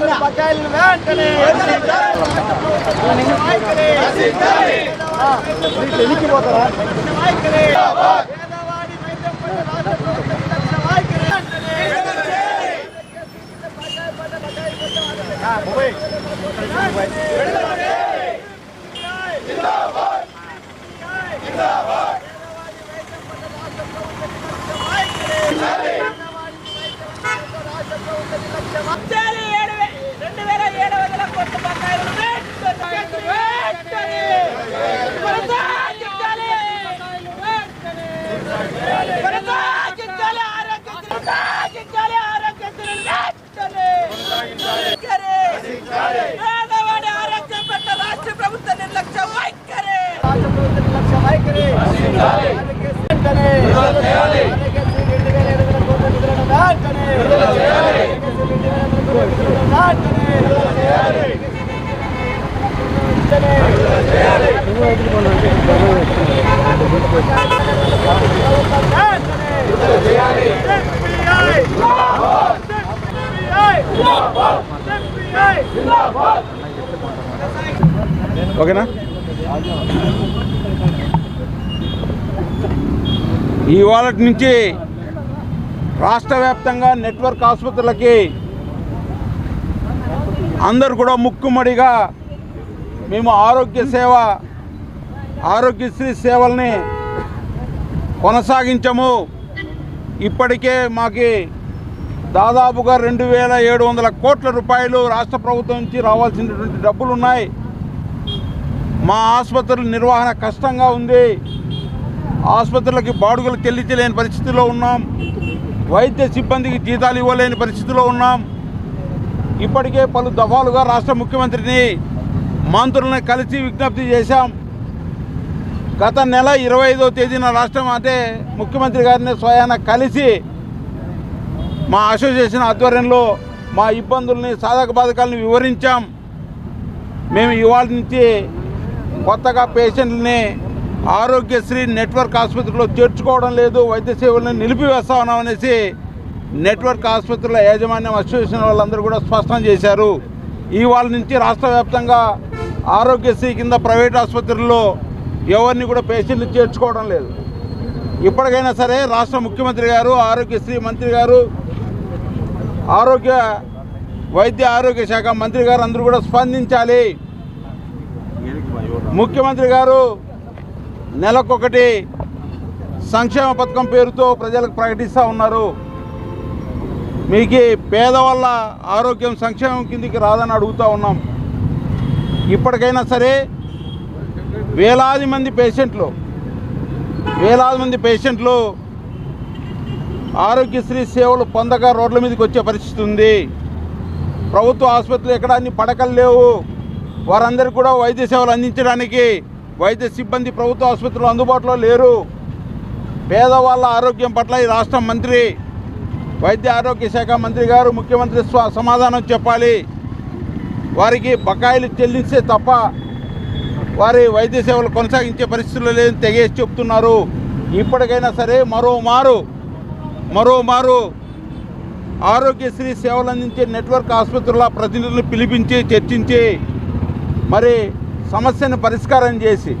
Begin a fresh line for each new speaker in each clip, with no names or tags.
బకాయిలను వెంటనే. వైఖరి. వైఖరి. పేదవాడి వైద్యం పట్ల రాష్ట్ర ప్రభుత్వం నిర్లక్ష్య వైఖరి. వెంటనే. బకాయి పట్ల బకాయి పట్ల
వచ్చేది ఏడు వే- రెండు వేల ఏడు వందల కోట్ల బకాయిలు వెంటనే వెంటనే కొనసాగించాలి. కొనసాగించాలి ఆరోగ్యశ్రీ. కొనసాగించాలి ఆరోగ్యశ్రీ వెంటనే. వైఖరి. పేదవాడి ఆరోగ్యం పట్ల రాష్ట్ర ప్రభుత్వ నిర్లక్ష్య వైఖరి
రాష్ట్ర ప్రభుత్వ నిర్లక్ష్య వైఖరి. ఆరోగ్యశ్రీ
ఓకేనా? ఈ వాలెట్ నుంచి రాష్ట్ర వ్యాప్తంగా నెట్వర్క్ ఆసుపత్రులకి అందరు కూడా ముక్కుమడిగా మేము ఆరోగ్య సేవ ఆరోగ్యశ్రీ సేవల్ని కొనసాగించము. ఇప్పటికే మాకి దాదాపుగా రెండు వేల ఏడు వందల కోట్ల రూపాయలు రాష్ట్ర ప్రభుత్వం నుంచి రావాల్సినటువంటి డబ్బులు ఉన్నాయి మా ఆసుపత్రుల నిర్వహణ కష్టంగా ఉంది. ఆసుపత్రులకి బాడుగలు చెల్లించలేని పరిస్థితిలో ఉన్నాం. వైద్య సిబ్బందికి జీతాలు ఇవ్వలేని పరిస్థితిలో ఉన్నాం. ఇప్పటికే పలు దఫాలుగా రాష్ట్ర ముఖ్యమంత్రిని మంత్రులను కలిసి విజ్ఞప్తి చేశాం. గత నెల ఇరవై ఐదో తేదీన రాష్ట్రం అంటే ముఖ్యమంత్రి గారిని స్వయాన కలిసి మా అసోసియేషన్ ఆధ్వర్యంలో మా ఇబ్బందుల్ని సాధక బాధకాలను వివరించాం. మేము ఇవాళ నుంచి కొత్తగా పేషెంట్ని ఆరోగ్యశ్రీ నెట్వర్క్ ఆసుపత్రిలో చేర్చుకోవడం లేదు వైద్య సేవలను నిలిపివేస్తా అనేసి నెట్వర్క్ ఆసుపత్రుల యాజమాన్యం అసోసియేషన్ వాళ్ళందరూ కూడా స్పష్టం చేశారు. ఇవాళ నుంచి రాష్ట్ర వ్యాప్తంగా ఆరోగ్యశ్రీ కింద ప్రైవేట్ ఆసుపత్రుల్లో ఎవరిని కూడా పేషెంట్లు చేర్చుకోవడం లేదు. ఇప్పటికైనా సరే రాష్ట్ర ముఖ్యమంత్రి గారు ఆరోగ్యశ్రీ మంత్రి గారు ఆరోగ్య వైద్య ఆరోగ్య శాఖ మంత్రి గారు అందరూ కూడా స్పందించాలి. ముఖ్యమంత్రి గారు నెలకొకటి సంక్షేమ పథకం పేరుతో ప్రజలకు ప్రకటిస్తూ ఉన్నారు. మీకు పేదవాళ్ళ ఆరోగ్యం సంక్షేమం కిందికి రాదని అడుగుతూ ఉన్నాం. ఇప్పటికైనా సరే వేలాది మంది పేషెంట్లు వేలాది మంది పేషెంట్లు ఆరోగ్యశ్రీ సేవలు పొందక రోడ్ల మీదకి వచ్చే పరిస్థితి ఉంది. ప్రభుత్వ ఆసుపత్రులు ఎక్కడ అన్ని పడకలు లేవు. వారందరికీ కూడా వైద్య సేవలు అందించడానికి వైద్య సిబ్బంది ప్రభుత్వ ఆసుపత్రులు అందుబాటులో లేరు. పేదవాళ్ళ ఆరోగ్యం పట్ల ఈ రాష్ట్ర మంత్రి వైద్య ఆరోగ్య శాఖ మంత్రి గారు ముఖ్యమంత్రి సమాధానం చెప్పాలి. వారికి బకాయిలు చెల్లిస్తే తప్ప వారి వైద్య సేవలు కొనసాగించే పరిస్థితులు లేదని తెగేసి చెప్తున్నారు. ఇప్పటికైనా సరే మరోమారు మరోమారు ఆరోగ్యశ్రీ సేవలు అందించే నెట్వర్క్ ఆసుపత్రుల ప్రతినిధులను పిలిపించి చర్చించి మరి సమస్యను పరిష్కారం చేసి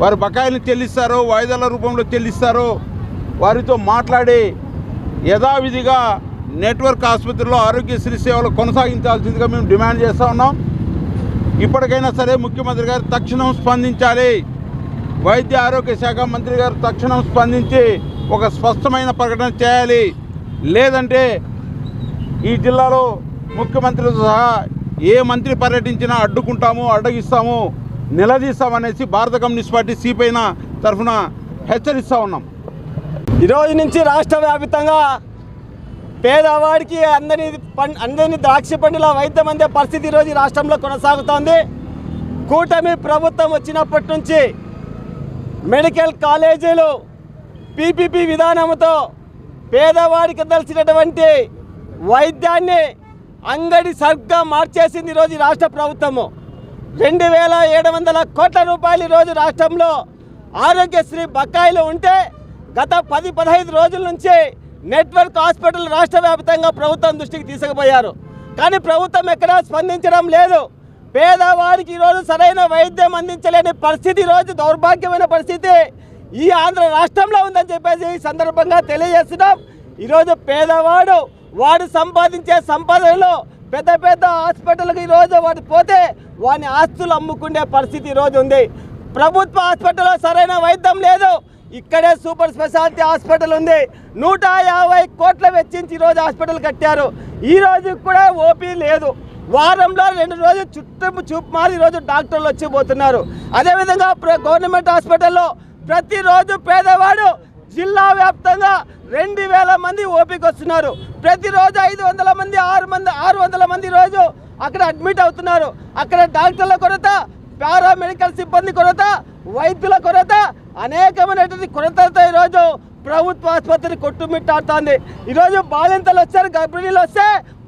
వారి బకాయిలు చెల్లిస్తారో వాయిదాల రూపంలో చెల్లిస్తారో వారితో మాట్లాడి యథావిధిగా నెట్వర్క్ ఆసుపత్రిలో ఆరోగ్యశ్రీ సేవలు కొనసాగించాల్సిందిగా మేము డిమాండ్ చేస్తూ ఉన్నాం. ఇప్పటికైనా సరే ముఖ్యమంత్రి గారు తక్షణం స్పందించాలి. వైద్య ఆరోగ్య శాఖ మంత్రి గారు తక్షణం స్పందించి ఒక స్పష్టమైన ప్రకటన చేయాలి. లేదంటే ఈ జిల్లాలో ముఖ్యమంత్రితో సహా ఏ మంత్రి పర్యటించినా అడ్డుకుంటాము అడ్డగిస్తాము నిలదీస్తామనేసి భారత కమ్యూనిస్ట్ పార్టీ సిపైన తరఫున హెచ్చరిస్తూ ఉన్నాం.
ఈరోజు నుంచి రాష్ట్ర వ్యాప్తంగా పేదవాడికి అందరి అందరినీ ద్రాక్ష పండుల వైద్యం అందే పరిస్థితి ఈరోజు రాష్ట్రంలో కొనసాగుతోంది. కూటమి ప్రభుత్వం వచ్చినప్పటి నుంచి మెడికల్ కాలేజీలు పీపీపీ విధానంతో పేదవాడికి తెలిసినటువంటి వైద్యాన్ని అంగడి సర్గ్గా మార్చేసింది ఈరోజు రాష్ట్ర ప్రభుత్వము. రెండు వేల ఏడు వందల కోట్ల రూపాయలు ఈరోజు రాష్ట్రంలో ఆరోగ్యశ్రీ బకాయిలు ఉంటే గత పది పదహైదు రోజుల నుంచి నెట్వర్క్ హాస్పిటల్ రాష్ట్ర వ్యాప్తంగా ప్రభుత్వం దృష్టికి తీసుకుపోయారు. కానీ ప్రభుత్వం ఎక్కడా స్పందించడం లేదు. పేదవారికి ఈరోజు సరైన వైద్యం అందించలేని పరిస్థితి ఈరోజు దౌర్భాగ్యమైన పరిస్థితి ఈ ఆంధ్ర రాష్ట్రంలో ఉందని చెప్పేసి ఈ సందర్భంగా తెలియజేస్తున్నాం. ఈరోజు పేదవాడు వాడు సంపాదించే సంపాదనలో పెద్ద పెద్ద హాస్పిటల్కి ఈరోజు వాడు పోతే వాని ఆస్తులు అమ్ముకునే పరిస్థితి ఈరోజు ఉంది. ప్రభుత్వ హాస్పిటల్లో సరైన వైద్యం లేదు. ఇక్కడే సూపర్ స్పెషాలిటీ హాస్పిటల్ ఉంది. నూట యాభై కోట్ల వెచ్చించి ఈరోజు హాస్పిటల్ కట్టారు. ఈ రోజు కూడా ఓపీ లేదు. వారంలో రెండు రోజులు చుట్టూ చూపు మారి ఈరోజు డాక్టర్లు వచ్చి పోతున్నారు. అదేవిధంగా ప్ర- గవర్నమెంట్ హాస్పిటల్లో ప్రతిరోజు పేదవాడు జిల్లా వ్యాప్తంగా రెండు వేల మంది ఓపిక వస్తున్నారు ప్రతిరోజు ఐదు వందల మంది ఆరు మంది ఆరు వందల మంది రోజు అక్కడ అడ్మిట్ అవుతున్నారు. అక్కడ డాక్టర్ల కొరత పారామెడికల్ సిబ్బంది కొరత వైద్యుల కొరత అనేకమైనటువంటి కొరతతో ఈరోజు ప్రభుత్వ ఆసుపత్రి కొట్టుమిట్టాడుతోంది. ఈరోజు బాలింతలు వచ్చారు గర్భిణీలు వస్తే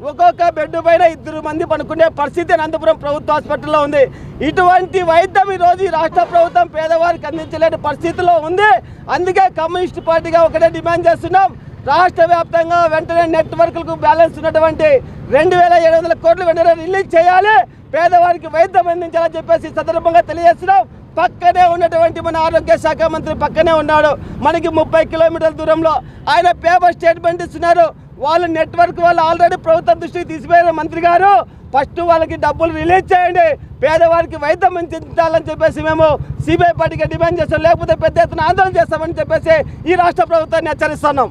ఒక్కొక్క బెడ్ పైన ఇద్దరు మంది పనుకునే పరిస్థితి అనంతపురం ప్రభుత్వ హాస్పిటల్లో ఉంది. ఇటువంటి వైద్యం ఈరోజు ఈ రాష్ట్ర ప్రభుత్వం పేదవారికి అందించలేని పరిస్థితిలో ఉంది. అందుకే కమ్యూనిస్ట్ పార్టీగా ఒకటే డిమాండ్ చేస్తున్నాం. రాష్ట్ర వ్యాప్తంగా వెంటనే నెట్వర్క్లకు బ్యాలెన్స్ ఉన్నటువంటి రెండు వేల ఏడు వందల కోట్లు వెంటనే రిలీజ్ చేయాలి. పేదవారికి వైద్యం అందించాలని చెప్పేసి సందర్భంగా తెలియజేస్తున్నాం. పక్కనే ఉన్నటువంటి మన ఆరోగ్య శాఖ మంత్రి పక్కనే ఉన్నాడు. మనకి ముప్పై కిలోమీటర్ల దూరంలో ఆయన పేపర్ స్టేట్మెంట్ ఇస్తున్నారు. వాళ్ళు నెట్వర్క్ వాళ్ళు ఆల్రెడీ ప్రభుత్వం దృష్టికి తీసిపోయారు మంత్రి గారు ఫస్ట్ వాళ్ళకి డబ్బులు రిలీజ్ చేయండి. పేదవారికి వైద్యం అందించాలని చెప్పేసి మేము సిబిఐ పార్టీకి డిమాండ్ చేస్తాం. లేకపోతే పెద్ద ఎత్తున ఆందోళన చేస్తామని చెప్పేసి ఈ రాష్ట్ర ప్రభుత్వాన్ని హెచ్చరిస్తున్నాం.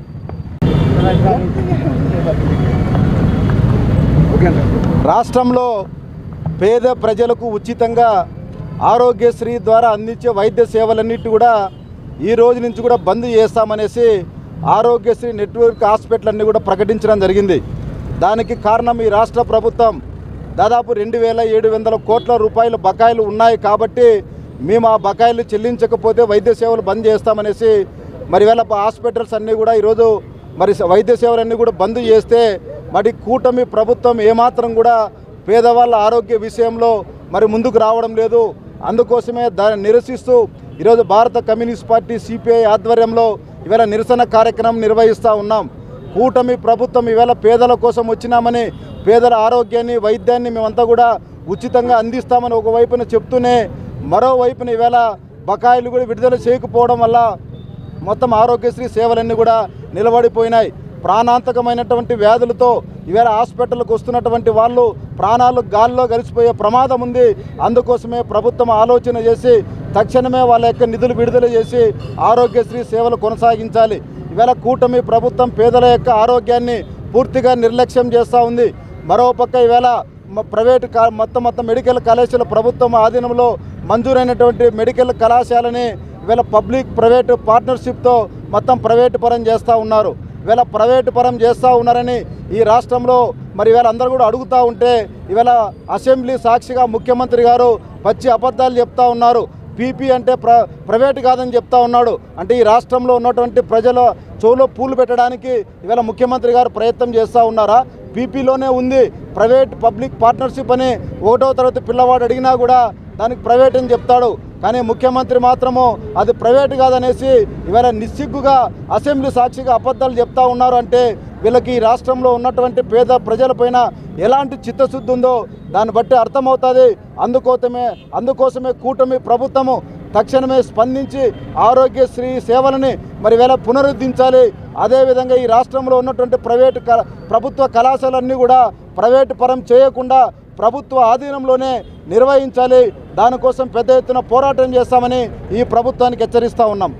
రాష్ట్రంలో పేద ప్రజలకు ఉచితంగా ఆరోగ్యశ్రీ ద్వారా అందించే వైద్య సేవలన్నిటి కూడా ఈ రోజు నుంచి కూడా బంద్ చేస్తామనేసి ఆరోగ్యశ్రీ నెట్వర్క్ హాస్పిటల్ అన్ని కూడా ప్రకటించడం జరిగింది. దానికి కారణం ఈ రాష్ట్ర ప్రభుత్వం దాదాపు రెండు వేల ఏడు వందల కోట్ల రూపాయల బకాయిలు ఉన్నాయి కాబట్టి మేము ఆ బకాయిలు చెల్లించకపోతే వైద్య సేవలు బంద్ చేస్తామనేసి మరి వేళ హాస్పిటల్స్ అన్నీ కూడా ఈరోజు మరి వైద్య సేవలన్నీ కూడా బంద్ చేస్తే మరి కూటమి ప్రభుత్వం ఏమాత్రం కూడా పేదవాళ్ళ ఆరోగ్య విషయంలో మరి ముందుకు రావడం లేదు. అందుకోసమే దాన్ని నిరసిస్తూ ఈరోజు భారత కమ్యూనిస్ట్ పార్టీ సిపిఐ ఆధ్వర్యంలో ఇవాళ నిరసన కార్యక్రమం నిర్వహిస్తూ ఉన్నాం. కూటమి ప్రభుత్వం ఈవేళ పేదల కోసం వచ్చినామని పేదల ఆరోగ్యాన్ని వైద్యాన్ని మేమంతా కూడా ఉచితంగా అందిస్తామని ఒకవైపున చెప్తూనే మరోవైపున ఈవేళ బకాయిలు కూడా విడుదల చేయకపోవడం వల్ల మొత్తం ఆరోగ్యశ్రీ సేవలన్నీ కూడా నిలబడిపోయినాయి. ప్రాణాంతకమైనటువంటి వ్యాధులతో ఈవేళ హాస్పిటల్కి వస్తున్నటువంటి వాళ్ళు ప్రాణాలు గాల్లో కలిసిపోయే ప్రమాదం ఉంది. అందుకోసమే ప్రభుత్వం ఆలోచన చేసి తక్షణమే వాళ్ళ యొక్క నిధులు విడుదల చేసి ఆరోగ్యశ్రీ సేవలు కొనసాగించాలి. ఈవేళ కూటమి ప్రభుత్వం పేదల యొక్క ఆరోగ్యాన్ని పూర్తిగా నిర్లక్ష్యం చేస్తూ ఉంది. మరోపక్క ఈవేళ ప్రైవేట్ ప్రైవేటు మొత్తం మొత్తం మెడికల్ కళాశాల ప్రభుత్వం ఆధీనంలో మంజూరైనటువంటి మెడికల్ కళాశాలని ఇవాళ పబ్లిక్ ప్రైవేటు పార్ట్నర్షిప్తో మొత్తం ప్రైవేటు పరం చేస్తూ ఉన్నారు. ఇవాళ ప్రైవేటు పరం చేస్తూ ఉన్నారని ఈ రాష్ట్రంలో మరి ఇవాళ అందరూ కూడా అడుగుతూ ఉంటే ఇవాళ అసెంబ్లీ సాక్షిగా ముఖ్యమంత్రి గారు పచ్చి అబద్ధాలు చెప్తా ఉన్నారు. పీపీ అంటే ప్ర ప్రైవేట్ కాదని చెప్తా ఉన్నాడు. అంటే ఈ రాష్ట్రంలో ఉన్నటువంటి ప్రజల చెవులో పూలు పెట్టడానికి ఇవాళ ముఖ్యమంత్రి గారు ప్రయత్నం చేస్తూ ఉన్నారా? పీపీలోనే ఉంది. ప్రైవేట్ పబ్లిక్ పార్ట్నర్షిప్ అని ఒకటో తరగతి పిల్లవాడు అడిగినా కూడా దానికి ప్రైవేట్ అని చెప్తాడు. కానీ ముఖ్యమంత్రి మాత్రము అది ప్రైవేట్ కాదనేసి ఇవాళ నిస్సిగ్గుగా అసెంబ్లీ సాక్షిగా అబద్ధాలు చెప్తా ఉన్నారు అంటే వీళ్ళకి ఈ రాష్ట్రంలో ఉన్నటువంటి పేద ప్రజలపైన ఎలాంటి చిత్తశుద్ధి ఉందో దాన్ని బట్టి అర్థమవుతుంది. అందుకోసమే అందుకోసమే కూటమి ప్రభుత్వము తక్షణమే స్పందించి ఆరోగ్యశ్రీ సేవలని మరి వేళ పునరుద్ధరించాలి. అదేవిధంగా ఈ రాష్ట్రంలో ఉన్నటువంటి ప్రైవేటు క- ప్రభుత్వ కళాశాలన్నీ కూడా ప్రైవేటు పరం చేయకుండా ప్రభుత్వ ఆధీనంలోనే నిర్వహించాలి. దానికోసం పెద్ద ఎత్తున పోరాటం చేస్తామని ఈ ప్రభుత్వానికి హెచ్చరిస్తూ ఉన్నాం.